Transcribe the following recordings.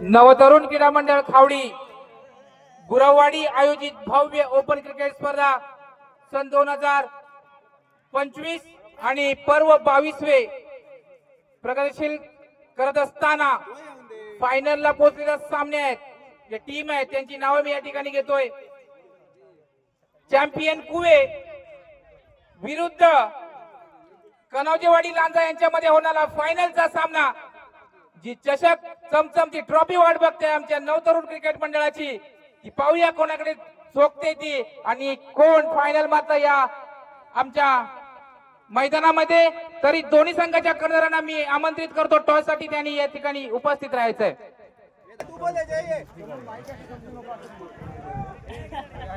नवतरुण क्रीडा मंडळ खावडी गुरववाडी आयोजित भव्य ओपन क्रिकेट स्पर्धा सन दोन हजार पंचवीस आणि पर्व बावीसवे प्रगतीशील करत असताना फायनलला पोहोचलेल्या सामने आहेत. जे टीम आहे त्यांची नावं मी या ठिकाणी घेतोय. चॅम्पियन कुवे विरुद्ध कनौजेवाडी लांजा यांच्यामध्ये होणारा फायनलचा सामना जी चषक चमचमची ट्रॉफी वाट बघते आमच्या नवतरुण क्रिकेट मंडळाची. ती पाहूया कोणाकडे चोखते ती आणि कोण फायनल मात्र या आमच्या मैदानामध्ये. तरी दोन्ही संघाच्या कर्णधारांना मी आमंत्रित करतो. टॉससाठी त्यांनी या ठिकाणी उपस्थित राहायचंय.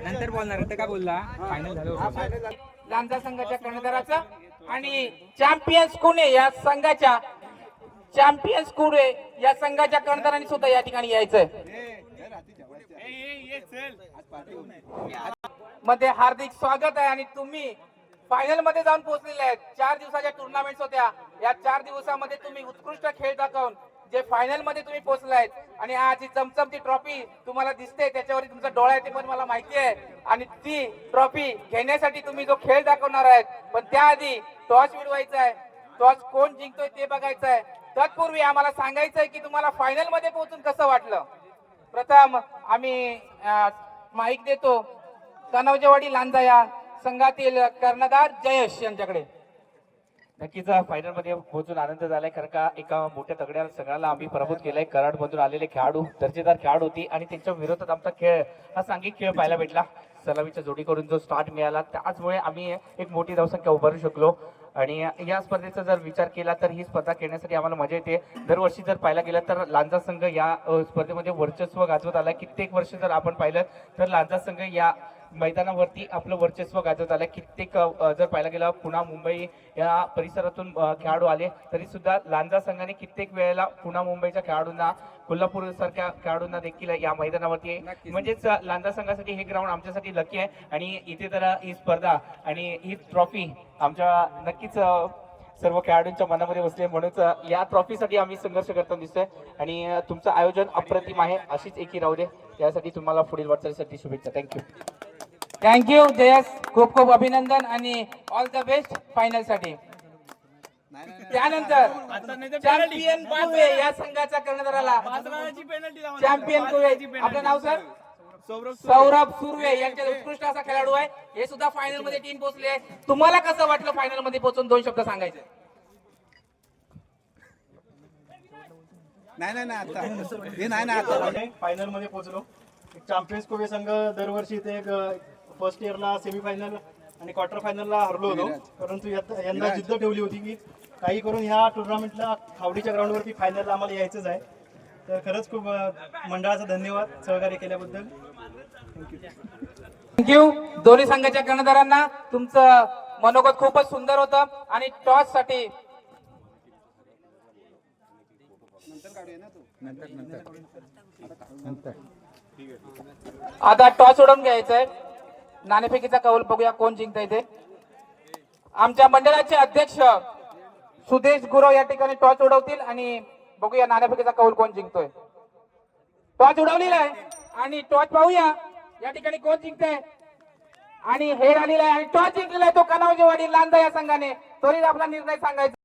नंतर बोलणार आता काय बोलला? फायनल झालं. लांजा संघाच्या कर्णधाराचा आणि चॅम्पियन्स कुणे या संघाच्या चॅम्पियन्स आहे. या संघाच्या कर्णधारांनी सुद्धा या ठिकाणी यायचंय. मध्ये हार्दिक स्वागत आहे आणि तुम्ही फायनलमध्ये जाऊन पोहोचलेले आहेत. चार दिवसाच्या टुर्नामेंट होत्या. या चार दिवसामध्ये तुम्ही उत्कृष्ट खेळ दाखवून जे फायनलमध्ये तुम्ही पोहोचलायत आणि आज ही चमचमची ट्रॉफी तुम्हाला दिसते. त्याच्यावर तुमचा डोळा आहे ते पण मला माहिती आहे. आणि ती ट्रॉफी घेण्यासाठी तुम्ही जो खेळ दाखवणार आहेत पण त्याआधी टॉस मिळवायचा आहे. टॉस कोण जिंकतोय ते बघायचं आहे. तत्पूर्वी आम्हाला सांगायचं आहे की तुम्हाला फायनलमध्ये पोहोचून कसं वाटलं? प्रथम आम्ही माईक देतो. कनवजेवाडी लांजा या संघातील कर्णधार जयेश यांच्याकडे. नक्कीच फायनलमध्ये पोहोचून आनंद झालाय कारण का एका मोठ्या तगड्या संघाला आम्ही पराभूत केलाय. कराड मधून आलेले खेळाडू दर्जेदार खेळाडू होती आणि त्यांच्या विरोधात आमचा खेळ हा सांघिक खेळ पाहायला भेटला. सलामीच्या जोडी करून जो स्टार्ट मिळाला त्याचमुळे आम्ही एक मोठी धावसंख्या उभारू शकलो. आणि या स्पर्धेचा जर विचार केला तर ही स्पर्धा खेळण्यासाठी आम्हाला मजा येते. दरवर्षी जर पाहायला गेलं तर लांजा संघ या स्पर्धेमध्ये वर्चस्व गाजवत आला. कित्येक वर्ष जर आपण पाहिलं तर लांजा संघ या मैदानावरती आपलं वर्चस्व गाजवत आलं कित्येक जर पाहायला गेलं पुणा मुंबई या परिसरातून खेळाडू आले. तरी सुद्धा लांजा संघाने कित्येक वेळेला पुणा मुंबईच्या खेळाडूंना कोल्हापूर सारख्या खेळाडूंना देखील या मैदानावरती म्हणजेच लांजा संघासाठी हे ग्राउंड आमच्यासाठी लकी आहे. आणि इथे तर ही स्पर्धा आणि ही ट्रॉफी आमच्या नक्कीच सर्व खेळाडूंच्या मनामध्ये बसले म्हणूनच या ट्रॉफीसाठी आम्ही संघर्ष करताना दिसतोय. आणि तुमचं आयोजन अप्रतिम आहे. अशीच एकी राहू दे. त्यासाठी तुम्हाला पुढील वाटचालीसाठी शुभेच्छा. थँक्यू थँक्यू जयेश खूप खूप अभिनंदन आणि ऑल द बेस्ट फायनलसाठी त्यानंतर चॅम्पियन कुवे या संघाच्या कर्णधाराला चॅम्पियन कुवे आपलं नाव सर सौरभ सुर्वे यांचे उत्कृष्ट असा खेळाडू आहे. हे सुद्धा फायनलमध्ये टीम पोहोचले आहे. तुम्हाला कसं वाटलं फायनलमध्ये पोहोचून? दोन शब्द सांगायचे. नाही नाही नाही आता. हे नाही ना आता. फायनलमध्ये पोहोचलो. चॅम्पियन्स कोवे संघ दरवर्षी ते फर्स्ट इयरला सेमीफायनल आणि क्वार्टर फायनलला हरलो होतो. परंतु यंदा जिद्द ठेवली होती की काही करून ह्या टुर्नामेंटला खावडीच्या ग्राउंडवरती फायनलला आम्हाला यायचंच आहे. तर खरंच खूप मंडळाचा धन्यवाद सहकार्य केल्याबद्दल. थँक्यू दोन्ही संघाच्या कर्णधारांना तुमचं मनोगत खूपच सुंदर होतं आणि टॉससाठी आता टॉस उडवून घ्यायचंय. नाणेफेकीचा कौल बघूया कोण जिंकताय ते. आमच्या मंडळाचे अध्यक्ष सुदेश गुरव या ठिकाणी टॉच उडवतील आणि बघूया नाणेफेकीचा कौल कोण जिंकतोय. टॉच उडवलेला आहे आणि टॉच पाहूया या ठिकाणी कोण जिंकतंय. आणि हेर आलेला आहे आणि टॉस जिंकलेला आहे तो कनावजेवाडी लांजा या संघाने. त्वरित आपला निर्णय सांगायचा.